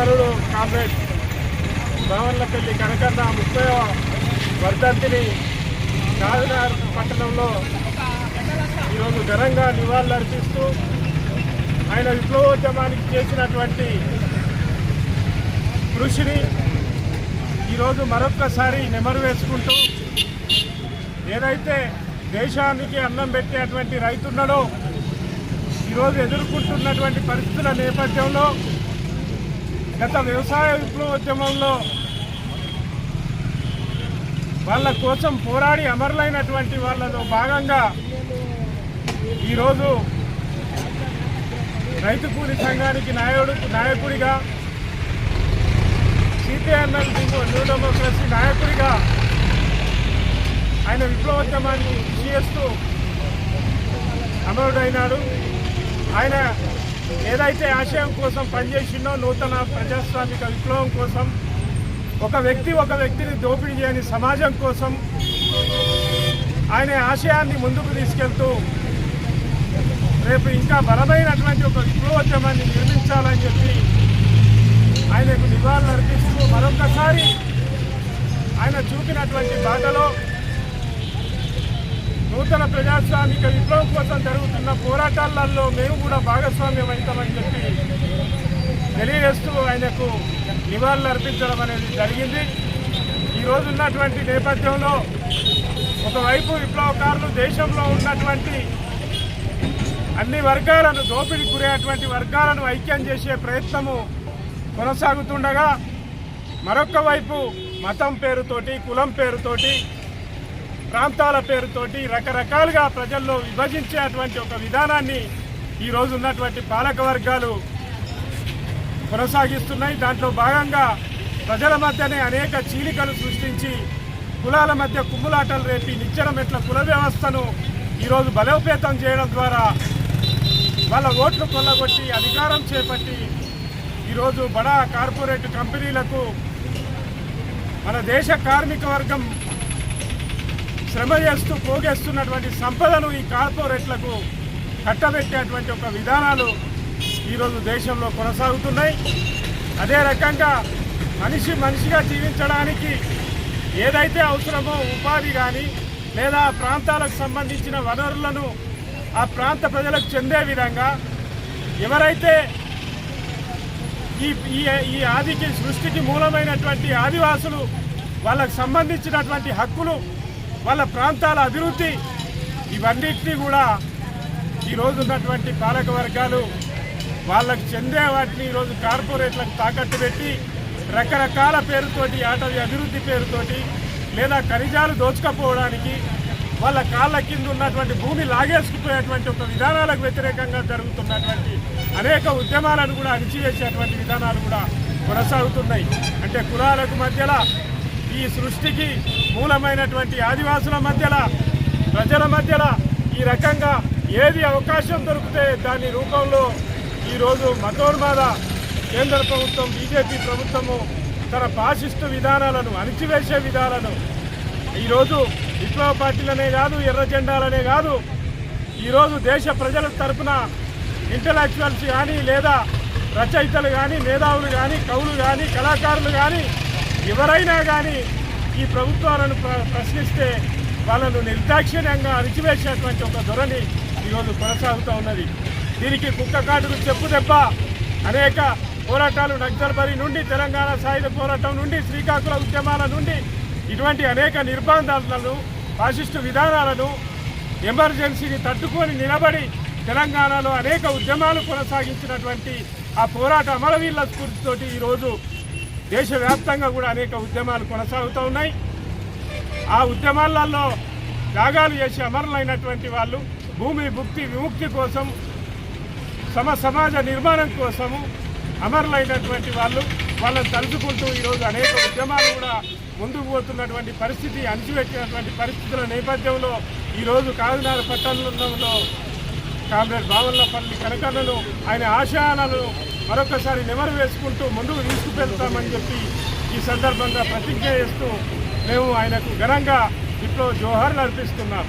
సోదరుడు కామ్రేడ్ భావన్లపల్లి కనకన్న ముప్పై వర్ధంతిని కాకినాడ పట్టణంలో ఈరోజు ఘనంగా నివాళులర్పిస్తూ ఆయన విప్లవోద్యమానికి చేసినటువంటి కృషిని ఈరోజు మరొక్కసారి నెమరు వేసుకుంటూ ఏదైతే దేశానికి అన్నం పెట్టేటువంటి రైతున్నడో ఈరోజు ఎదుర్కొంటున్నటువంటి పరిస్థితుల నేపథ్యంలో గత వ్యవసాయ విప్లవోద్యమంలో వాళ్ళ కోసం పోరాడి అమరులైనటువంటి వాళ్ళలో భాగంగా ఈరోజు రైతు కూలి సంఘానికి నాయకుడు నాయకుడిగా సిపిఎన్ఎల్ న్యూ డెమోక్రసీ నాయకుడిగా ఆయన విప్లవోద్యమాన్ని కృషి చేస్తూ అమరుడైనాడు. ఆయన ఏదైతే ఆశయం కోసం పనిచేసిందో నూతన ప్రజాస్వామిక విప్లవం కోసం ఒక వ్యక్తి ఒక వ్యక్తిని దోపిడీ చేయని సమాజం కోసం ఆయన ఆశయాన్ని ముందుకు తీసుకెళ్తూ రేపు ఇంకా బలమైనటువంటి ఒక విప్లవోద్యమాన్ని నిర్మించాలని చెప్పి ఆయనకు నివాళులు అర్పిస్తూ మరొకసారి ఆయన చూపినటువంటి బాటలో నూతన ప్రజాస్వామిక విప్లవం కోసం జరుగుతున్న పోరాటాలలో మేము కూడా భాగస్వామ్యం అవుతామని చెప్పి తెలియజేస్తూ ఆయనకు నివాళులు అర్పించడం అనేది జరిగింది. ఈరోజు ఉన్నటువంటి నేపథ్యంలో ఒకవైపు విప్లవకారులు దేశంలో ఉన్నటువంటి అన్ని వర్గాలను దోపిడీ గురయ్యేటువంటి వర్గాలను ఐక్యం చేసే ప్రయత్నము కొనసాగుతుండగా మరొక వైపు మతం పేరుతోటి కులం పేరుతోటి ప్రాంతాల పేరుతోటి రకరకాలుగా ప్రజల్లో విభజించేటువంటి ఒక విధానాన్ని ఈరోజు ఉన్నటువంటి పాలక వర్గాలు కొనసాగిస్తున్నాయి. దాంట్లో భాగంగా ప్రజల మధ్యనే అనేక చీలికలు సృష్టించి కులాల మధ్య కుమ్ములాటలు రేపి నిచ్చెనమెట్ల కుల వ్యవస్థను ఈరోజు బలోపేతం చేయడం ద్వారా వాళ్ళ ఓట్లు కొల్లగొట్టి అధికారం చేపట్టి ఈరోజు బడా కార్పొరేట్ కంపెనీలకు మన దేశ కార్మిక వర్గం శ్రమ చేస్తూ పోగేస్తున్నటువంటి సంపదను ఈ కార్పొరేట్లకు కట్టబెట్టేటువంటి ఒక విధానాలు ఈరోజు దేశంలో కొనసాగుతున్నాయి. అదే రకంగా మనిషి మనిషిగా జీవించడానికి ఏదైతే అవసరమో ఉపాధి కానీ లేదా ఆ ప్రాంతాలకు సంబంధించిన వనరులను ఆ ప్రాంత ప్రజలకు చెందే విధంగా ఎవరైతే ఈ ఈ ఈ ఆదికి సృష్టికి మూలమైనటువంటి ఆదివాసులు వాళ్ళకు సంబంధించినటువంటి హక్కులు వాళ్ళ ప్రాంతాల అభివృద్ధి ఇవన్నిటినీ కూడా ఈరోజు ఉన్నటువంటి పాలక వర్గాలు వాళ్ళకు చెందే వాటిని ఈరోజు కార్పొరేట్లకు తాకట్టు పెట్టి రకరకాల పేరుతోటి ఆటవీ అభివృద్ధి పేరుతోటి లేదా ఖనిజాలు దోచుకపోవడానికి వాళ్ళ కాళ్ళ కింద ఉన్నటువంటి భూమి లాగేసుకుపోయేటువంటి ఒక విధానాలకు వ్యతిరేకంగా జరుగుతున్నటువంటి అనేక ఉద్యమాలను కూడా అణిచివేసేటువంటి విధానాలు కూడా కొనసాగుతున్నాయి. అంటే కులాలకు మధ్యలో ఈ సృష్టికి మూలమైనటువంటి ఆదివాసుల మధ్యలో ప్రజల మధ్యలో ఈ రకంగా ఏది అవకాశం దొరికితే దాని రూపంలో ఈరోజు మతోన్మాద కేంద్ర ప్రభుత్వం బీజేపీ ప్రభుత్వము తన పాశిస్టు విధానాలను అణిచివేసే విధానాలను ఈరోజు విప్లవ పార్టీలనే కాదు ఎర్ర జెండాలనే కాదు ఈరోజు దేశ ప్రజల తరపున ఇంటలెక్చువల్స్ కానీ లేదా రచయితలు కానీ మేధావులు కానీ కవులు కానీ కళాకారులు కానీ ఎవరైనా కానీ ఈ ప్రభుత్వాలను ప్ర- ప్రశ్నిస్తే వాళ్ళను నిర్దాక్షిణ్యంగా అణిచివేసేటువంటి ఒక ధోరణి ఈరోజు కొనసాగుతూ ఉన్నది. దీనికి కుక్క కాటుకు చెప్పు దెబ్బ. అనేక పోరాటాలు నక్సల్బరి నుండి తెలంగాణ సాయుధ పోరాటం నుండి శ్రీకాకుళ ఉద్యమాల నుండి ఇటువంటి అనేక నిర్బంధాలను ఫాసిస్టు విధానాలను ఎమర్జెన్సీని తట్టుకొని నిలబడి తెలంగాణలో అనేక ఉద్యమాలు కొనసాగించినటువంటి ఆ పోరాట అమరవీళ్ళ స్ఫూర్తితోటి ఈరోజు దేశవ్యాప్తంగా కూడా అనేక ఉద్యమాలు కొనసాగుతూ ఉన్నాయి. ఆ ఉద్యమాలలో త్యాగాలు చేసి అమరులైనటువంటి వాళ్ళు భూమి భుక్తి విముక్తి కోసం సమ సమాజ నిర్మాణం కోసము అమరులైనటువంటి వాళ్ళు వాళ్ళని తలుచుకుంటూ ఈరోజు అనేక ఉద్యమాలు కూడా ముందుకు పోతున్నటువంటి పరిస్థితి అణిచిపెట్టినటువంటి పరిస్థితుల నేపథ్యంలో ఈరోజు కాకినాడ పట్టణంలో కామ్రేడ్ బావల్లపల్లి కనకన్నను ఆయన ఆశయాలను మరొకసారి నెమరు వేసుకుంటూ ముందుకు తీసుకువెళ్తామని చెప్పి ఈ సందర్భంగా ప్రతిజ్ఞ చేస్తూ మేము ఆయనకు ఘనంగా ఇప్పుడు జోహార్లు అర్పిస్తున్నాం.